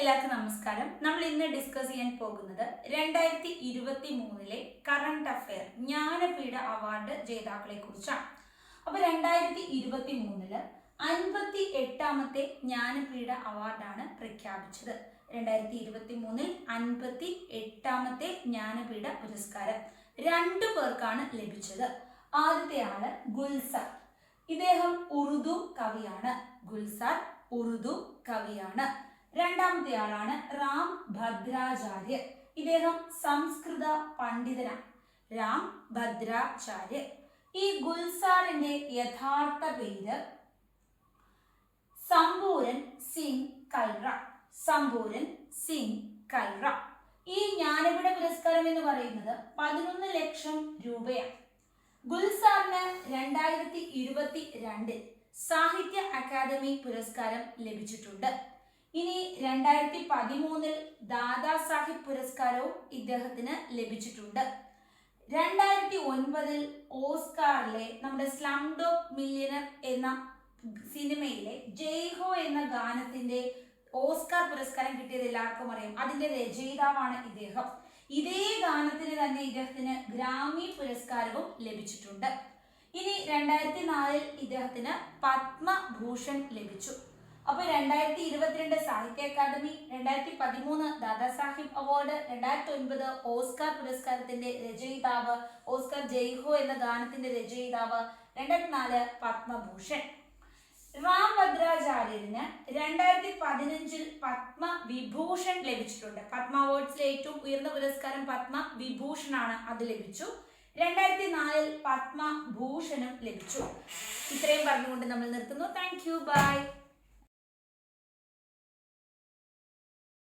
എല്ലാവർക്കും നമസ്കാരം. നമ്മൾ ഇന്ന് ഡിസ്കസ് ചെയ്യാൻ പോകുന്നത് രണ്ടായിരത്തി ഇരുപത്തി മൂന്നിലെ കറണ്ട് അഫെയർ ജ്ഞാനപീഠ അവാർഡ് ജേതാക്കളെ കുറിച്ചാണ്. അപ്പൊ രണ്ടായിരത്തി ഇരുപത്തി മൂന്നിൽ അൻപത്തി എട്ടാമത്തെ ജ്ഞാനപീഠ അവാർഡാണ് പ്രഖ്യാപിച്ചത്. രണ്ടായിരത്തി ഇരുപത്തി മൂന്നിൽ അൻപത്തി എട്ടാമത്തെ ജ്ഞാനപീഠ പുരസ്കാരം രണ്ടു പേർക്കാണ് ലഭിച്ചത്. ആദ്യത്തെ ആൾ ഗുൽസർ. ഇദ്ദേഹം ഉറുദു കവിയാണ്. ഗുൽസാർ ഉറുദു കവിയാണ്. രണ്ടാമത്തെ ആളാണ് റാം ഭദ്രാചാര്യർ. ഇദ്ദേഹം സംസ്കൃത പണ്ഡിതനാണ്. രാം ഭദ്രാചാര്യർ. ഈ ഗുൽസാറിന്റെ യഥാർത്ഥ പേര് സമ്പൂരൻ സിംഗ് കൽറ സമ്പൂരൻ സിംഗ് കൽറ ഈ ജ്ഞാനപീഠ പുരസ്കാരം എന്ന് പറയുന്നത് പതിനൊന്ന് ലക്ഷം രൂപയാണ്. ഗുൽസാറിന് രണ്ടായിരത്തി ഇരുപത്തി രണ്ടിൽ സാഹിത്യ അക്കാദമി പുരസ്കാരം ലഭിച്ചിട്ടുണ്ട്. ഇനി രണ്ടായിരത്തി പതിമൂന്നിൽ ദാദാ സാഹിബ് പുരസ്കാരവും ഇദ്ദേഹത്തിന് ലഭിച്ചിട്ടുണ്ട്. രണ്ടായിരത്തി ഒൻപതിൽ ഓസ്കാറിലെ നമ്മുടെ സ്ലം ഡോഗ് മില്യനർ എന്ന സിനിമയിലെ ജയ്ഹോ എന്ന ഗാനത്തിന്റെ ഓസ്കാർ പുരസ്കാരം കിട്ടിയത് എല്ലാവർക്കും അറിയാം. അതിന്റെ രചയിതാവാണ് ഇദ്ദേഹം. ഇതേ ഗാനത്തിന് തന്നെ ഇദ്ദേഹത്തിന് ഗ്രാമി പുരസ്കാരവും ലഭിച്ചിട്ടുണ്ട്. ഇനി രണ്ടായിരത്തി നാലിൽ ഇദ്ദേഹത്തിന് പത്മഭൂഷൺ ലഭിച്ചു. അപ്പൊ രണ്ടായിരത്തി ഇരുപത്തിരണ്ട് സാഹിത്യ അക്കാദമി രണ്ടായിരത്തി പതിമൂന്ന് ദാദാസാഹിബ് അവാർഡ് രണ്ടായിരത്തി ഒൻപത് ഓസ്കാർ പുരസ്കാരത്തിന്റെ രചയിതാവ് ഓസ്കാർ ജയ്ഹോ എന്ന ഗാനത്തിന്റെ രചയിതാവ് രണ്ടായിരത്തി നാല് പത്മഭൂഷൺ. റാം ഭദ്രാചാര്യന് രണ്ടായിരത്തി പതിനഞ്ചിൽ പത്മ വിഭൂഷൺ ലഭിച്ചിട്ടുണ്ട്. പത്മ അവാർഡ്സിലെ ഏറ്റവും ഉയർന്ന പുരസ്കാരം പത്മ വിഭൂഷണാണ് അത് ലഭിച്ചു. രണ്ടായിരത്തി നാലിൽ പത്മഭൂഷണും ലഭിച്ചു. ഇത്രയും പറഞ്ഞുകൊണ്ട് നമ്മൾ നിർത്തുന്നു. Thank you. ബൈ.